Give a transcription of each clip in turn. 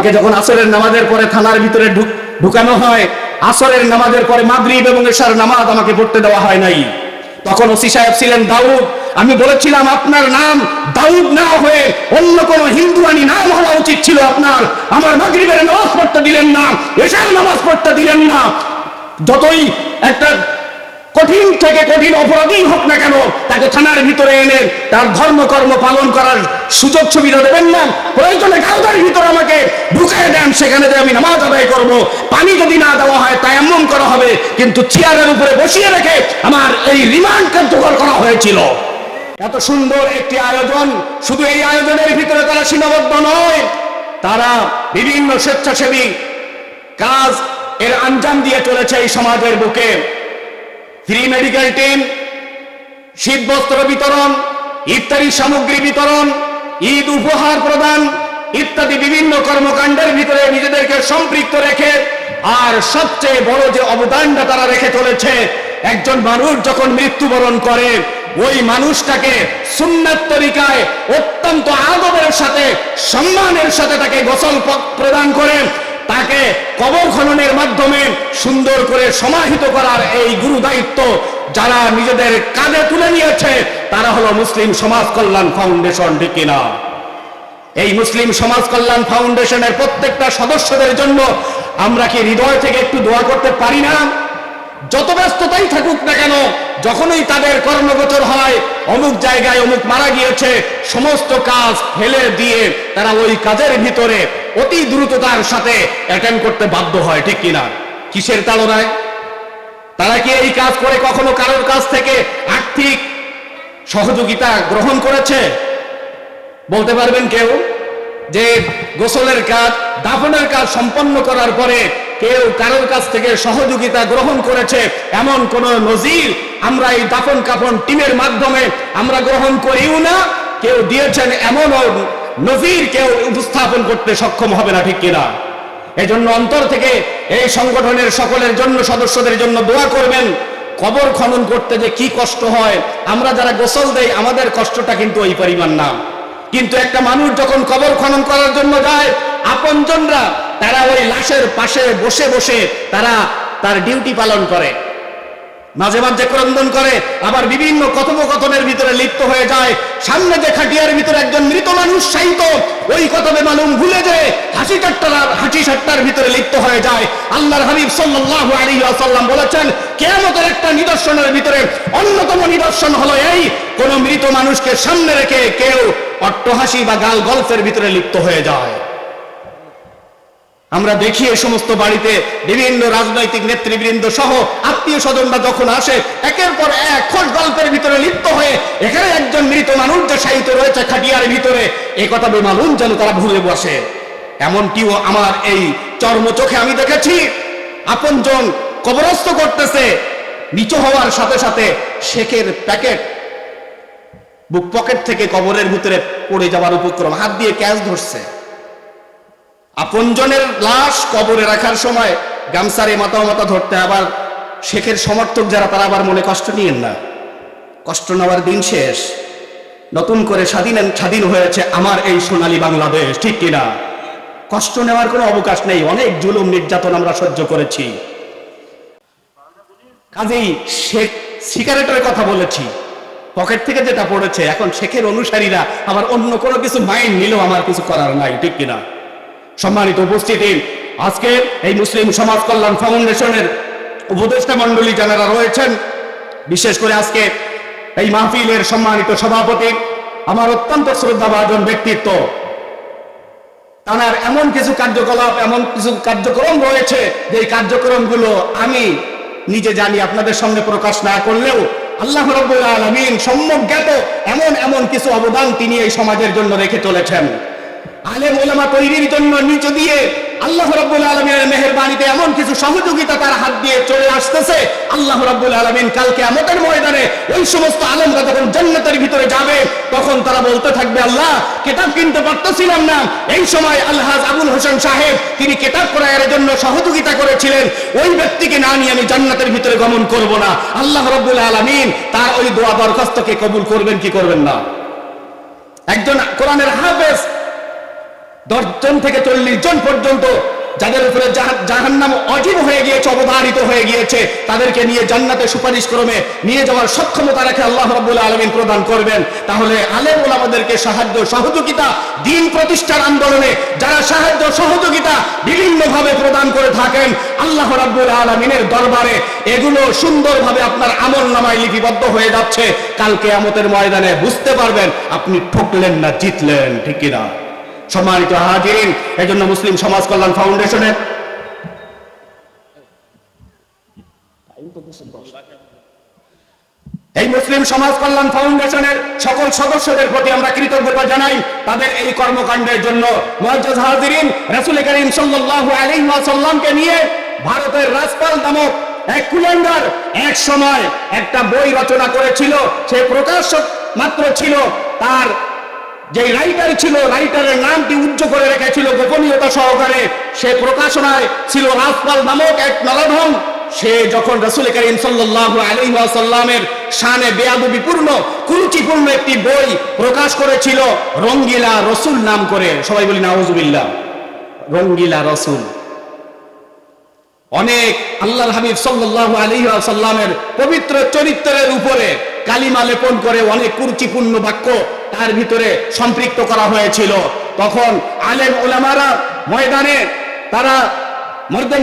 আমাকে যখন আসরের নামাজের পরে থানার ভিতরে ঢুকানো হয়, আসরের নামাজের পরে মাগরিব এবং এশার নামাজ আমাকে পড়তে দেওয়া হয় নাই। তখন ওসি সাহেব ছিলেন, দাউদ, আমি বলেছিলাম আপনার নাম দাউদ না হয়ে অন্য কোন হিন্দুয়ানি নাম হওয়া উচিত ছিল আপনার। আমার মাগরিবের নামাজ পড়তে দিলেন না, এশার নামাজ পড়তে দিলেন না। যতই একটা কঠিন থেকে কঠিন অপরাধী হোক না কেন, তাকে থানার ভিতরে এনে তার ধর্মকর্ম পালন করার সুযোগ সুবিধা দেবেন না। প্রয়োজনে গাওদার ভিতরে আমাকে ঢুকায় দেন, সেখানে যে আমি নামাজ আদায় করব। পানি যদি না দেওয়া হয় এমন করা হবে, কিন্তু চেয়ারের উপরে বসিয়ে রেখে আমার এই রিমান্ড কার্যকর করা হয়েছিল। এত সুন্দর একটি আয়োজন, শুধু এই আয়োজনের ভিতরে তারা সীমাবদ্ধ নয়, তারা বিভিন্ন স্বেচ্ছাসেবী কাজ এর আঞ্জাম দিয়ে চলেছে এই সমাজের বুকে। ফ্রি মেডিকেল টিম শীত বস্ত্র বিতরণ ইত্যাদি সামগ্রী বিতরণ, ঈদ উপহার প্রদান, ইত্যাদি বিভিন্ন কর্মকাণ্ডের ভিতরে নিজেদেরকে সম্পৃক্ত রেখে আর সবচেয়ে বড় যে অবদানটা তারা রেখে চলেছে, একজন মানুষ যখন মৃত্যুবরণ করে, ওই মানুষটাকে সুন্নাত তরিকায় অত্যন্ত আদবের সাথে, সম্মানের সাথে তাকে গোসল প্রদান করে তাকে কবর খননের মাধ্যমে সুন্দর করে সমাহিত করার এই গুরু দায়িত্ব যারা নিজেদের কাঁধে তুলে নিয়েছে, তারা হলো মুসলিম সমাজ কল্যাণ ফাউন্ডেশন, ঠিক কিনা? এই মুসলিম সমাজ কল্যাণ ফাউন্ডেশনের প্রত্যেকটা সদস্যদের জন্য আমরা কি হৃদয় থেকে একটু দোয়া করতে পারি না? যত ব্যস্ততাই থাকুক না কেন, যখনই তাদের কর্মগোচর হয়, অমুক জায়গায় অমুক মারা গিয়েছে, সমস্ত কাজ ফেলে দিয়ে তারা ওই কাজের ভিতরে অতি দ্রুততার সাথে অ্যাটেন্ড করতে বাধ্য হয়, ঠিক কিনা? কিসের তাড়নায়? তারা কি এই কাজ করে কখনো কারোর কাছ থেকে আর্থিক সহযোগিতা গ্রহণ করেছে? বলতে পারবেন কেউ? যে গোসলের কাজ, দাফনের কাজ সম্পন্ন করার পরে কেউ কারোর কাছ থেকে সহযোগিতা গ্রহণ করেছে, এমন কোন নজির আমরা এই দাফন কাফন টিমের মাধ্যমে আমরা গ্রহণ করিও না। কেউ দিয়েছেন এমনও নজির কেউ উপস্থাপন করতে সক্ষম হবে না, ঠিক কিনা? এজন্য অন্তর থেকে এই সংগঠনের সকলের জন্য, সদস্যদের জন্য দোয়া করবেন। কবর খনন করতে যে কি কষ্ট হয়, আমরা যারা গোসল দেই, আমাদের কষ্টটা কিন্তু ওই পরিমাণ না। কিন্তু একটা মানুষ যখন কবর খনন করার জন্য যায়, আপনজনরা, তারা ওই লাশের পাশে বসে বসে তারা তার ডিউটি পালন করে। মাঝে মাঝে ক্রন্দন করে, আবার বিভিন্ন কথোপকথনের ভিতরে লিপ্ত হয়ে যায়। সামনে যে খাটিয়ার ভিতরে একজন মৃত মানুষ সাইত ওই কথবে মালুম ভুলে যে হাসি ঠাট্টার হাসি ঠাট্টার ভিতরে লিপ্ত হয়ে যায়। আল্লাহর হাবিব সাল্লাল্লাহু আলাইহি বলেছেন, কিয়ামতের একটা নিদর্শনের ভিতরে অন্যতম নিদর্শন হলো এই, কোন মৃত মানুষকে সামনে রেখে কেউ অট্টহাসি বা গাল গল্পের ভিতরে লিপ্ত হয়ে যায়। আমরা দেখি এই সমস্ত বাড়িতে বিভিন্ন রাজনৈতিক নেতৃবৃন্দ সহ আত্মীয় স্বজনরা যখন আসে, একের পর এক খোঁজ গল্পের ভিতরে লিপ্ত হয়ে এখানে একজন মৃত মানুষ যে সাহিত্য রয়েছে খাটিয়ার ভিতরে। এই কথা বেমালুম যেন তারা ভুলে বসে। এমনটিও আমার এই চর্ম চোখে আমি দেখেছি। আপনজন কবরস্থ করতেছে, নিচু হওয়ার সাথে সাথে শেখের প্যাকেট বুক পকেট থেকে কবরের ভিতরে পড়ে যাওয়ার উপক্রম, হাত দিয়ে ক্যাশ ধরছে। আপনজনের লাশ কবরে রাখার সময় গামসারে মাথা মাথা ধরতে আবার শেখের সমর্থক যারা, তারা আবার মনে কষ্ট নিয়েন না। কষ্ট নেওয়ার দিন শেষ। নতুন করে স্বাধীন স্বাধীন হয়েছে আমার এই সোনালী বাংলাদেশ, ঠিক কিনা? কষ্ট নেওয়ার কোনো অবকাশ নেই, অনেক জুলুম নির্যাতন আমরা সহ্য করেছি। কাজেই শেখ সিগারেটের কথা বলেছি। পকেট থেকে যেটা পড়েছে, এখন শেখের অনুসারীরা আবার অন্য কোনো কিছু মাইন্ড নিলেও আমার কিছু করার নাই, ঠিক কিনা? সম্মানিত উপস্থিতি। আজকে এই মুসলিম সমাজ কল্যাণ ফাউন্ডেশনের উপদেষ্টা মন্ডলী যারা রয়েছেন, বিশেষ করে আজকে এই মাহফিলের সম্মানিত সভাপতি, আমার অত্যন্ত শ্রদ্ধাভাজন ব্যক্তিত্ব। তার এমন কিছু কার্যকলাপ, এমন কিছু কার্যক্রম রয়েছে যে কার্যক্রমগুলো আমি নিজে জানি আপনাদের সামনে প্রকাশ না করলেও আল্লাহ রব্বুল আলমিন সম্যক জ্ঞাত এমন এমন কিছু অবদান তিনি এই সমাজের জন্য রেখে চলেছেন। আলেম ওলামা তৈরির জন্য নিচ দিয়ে আল্লাহ রাব্বুল আলমিনের মেহরবানিতে এমন কিছু সহযোগিতা তার হাত দিয়ে চলে আসতেছে। আল্লাহ রাব্বুল আলমিন কালকে আমাদের ময়দানে ওই সমস্ত আলমরা যখন জান্নাতের ভিতরে যাবে, তখন তারা বলতে থাকবে, আল্লাহ, কেতাব কিনতে পারতেছিলাম না। এই সময় আল্লাহাজ আবুল হোসেন সাহেব, তিনি কেতাব ক্রয়ের জন্য সহযোগিতা করেছিলেন। ওই ব্যক্তিকে না নিয়ে আমি জান্নাতের ভিতরে গমন করব না। আল্লাহ রাব্বুল আলমিন তার ওই দোয়া দরখাস্তকে কবুল করবেন কি করবেন না? একজন কোরআনের হাফেজ দশজন থেকে চল্লিশ জন পর্যন্ত যাদের উপরে জাহান নাম অজীব হয়ে গিয়েছে, অবধারিত হয়ে গিয়েছে, তাদেরকে নিয়ে জান্নাতে সুপারিশ ক্রমে নিয়ে যাওয়ার সক্ষমতা রেখে আল্লাহ রব্বুল আলমিন প্রদান করবেন। তাহলে আলেম ওলামাদেরকে সাহায্য সহযোগিতা, দিন প্রতিষ্ঠার আন্দোলনে যারা সাহায্য সহযোগিতা বিভিন্নভাবে প্রদান করে থাকেন, আল্লাহ রাব্বুল আলমিনের দরবারে এগুলো সুন্দরভাবে আপনার আমল নামায় লিপিবদ্ধ হয়ে যাচ্ছে। কালকে আমতের ময়দানে বুঝতে পারবেন, আপনি ঠকলেন না, জিতলেন, ঠিক কিনা? সম্মানিত হাজিরিন, এজন্য মুসলিম সমাজ কল্যাণ ফাউন্ডেশনের এই মুসলিম সমাজ কল্যাণ ফাউন্ডেশনের সকল সদস্যদের প্রতি আমরা কৃতজ্ঞতা জানাই। তাদের এই কর্মকাণ্ডের জন্য মুআজ্জাজ হাজিরিন রাসূল করিম নিয়ে ভারতের রাজপাল নামক এক কুলাঙ্গার এক সময় একটা বই রচনা করেছিল। সে প্রকাশ মাত্র ছিল তার যে রাইটার ছিল রাইটারের নামটি উজ্জ্ব করে রেখেছিল গোপনীয়তা সহকারে। সে প্রকাশনায় ছিল রাজপাল নামক এক নলাধম সে যখন রসুল করিম সাল্লাহ আলহাসাল্লামের শানে বেয়াদবিপূর্ণ, কুরুচিপূর্ণ একটি বই প্রকাশ করেছিল, রঙ্গিলা রসুল নাম করে। সবাই বলি, নাউজুবিল্লাহ। রঙ্গিলা রসুল। অনেক আল্লাহর হাবিব সাল্লাহ আলী সাল্লামের পবিত্র চরিত্রের উপরে কালিমা লেপন করে অনেক কুরুচিপূর্ণ বাক্য তার ভিতরে সম্পৃক্ত করা হয়েছিল। তখন আলেম ওলামারা ময়দানে তারা মর্দে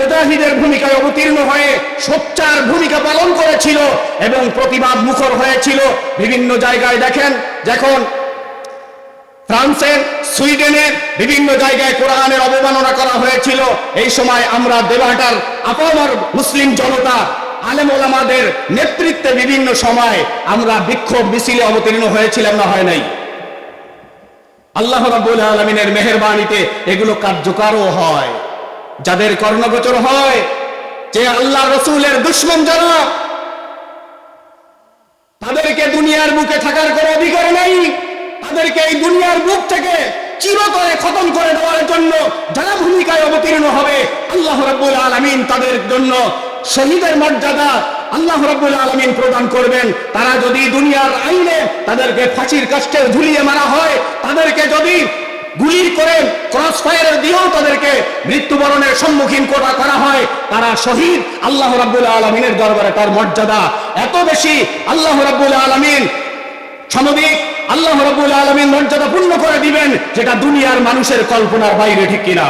ভূমিকায় অবতীর্ণ হয়ে সোচ্চার ভূমিকা পালন করেছিল এবং প্রতিবাদ মুখর হয়েছিল। বিভিন্ন জায়গায় দেখেন, যখন ফ্রান্সের সুইডেনের বিভিন্ন জায়গায় কোরআনের অবমাননা করা হয়েছিল, এই সময় আমরা দেবাটার আপামর মুসলিম জনতা, আলেম ওলামাদের নেতৃত্বে বিভিন্ন সময় আমরা বিক্ষোভ মিছিলে অবতীর্ণ হয়েছিলাম, না হয় নাই? আল্লাহ রাব্বুল আলমিনের মেহরবানিতে এগুলো কার্যকরও হয়। যাদের কর্ণগোচর হয়, যে আল্লাহ রসুলের দুশ্মন যারা, তাদেরকে দুনিয়ার বুকে থাকার কোনো অধিকার নেই। তাদেরকে এই দুনিয়ার বুক থেকে চিরতরে খতম করে দেওয়ার জন্য যারা ভূমিকায় অবতীর্ণ হবে, আল্লাহ রাব্বুল আলমিন তাদের জন্য শহীদের মর্যাদা আল্লাহ রাব্বুল আলমিন প্রদান করবেন, তারা যদি দুনিয়ার আইনে তাদেরকে ফাঁসির কাষ্টে ঝুলিয়ে মারা হয়, তাদেরকে যদি গুলির করে ক্রস ফায়ার দিয়েও তাদেরকে মৃত্যুবরণের সম্মুখীন করা করা হয়, তারা শহীদ আল্লাহ রাব্বুল আলমিনের দরবারে তার মর্যাদা। এত বেশি আল্লাহ রাব্বুল আলমিন সমদিক আল্লাহ রাব্বুল আলমিন মর্যাদা পূর্ণ করে দিবেন, যেটা দুনিয়ার মানুষের কল্পনার বাইরে ঠিক কিনা।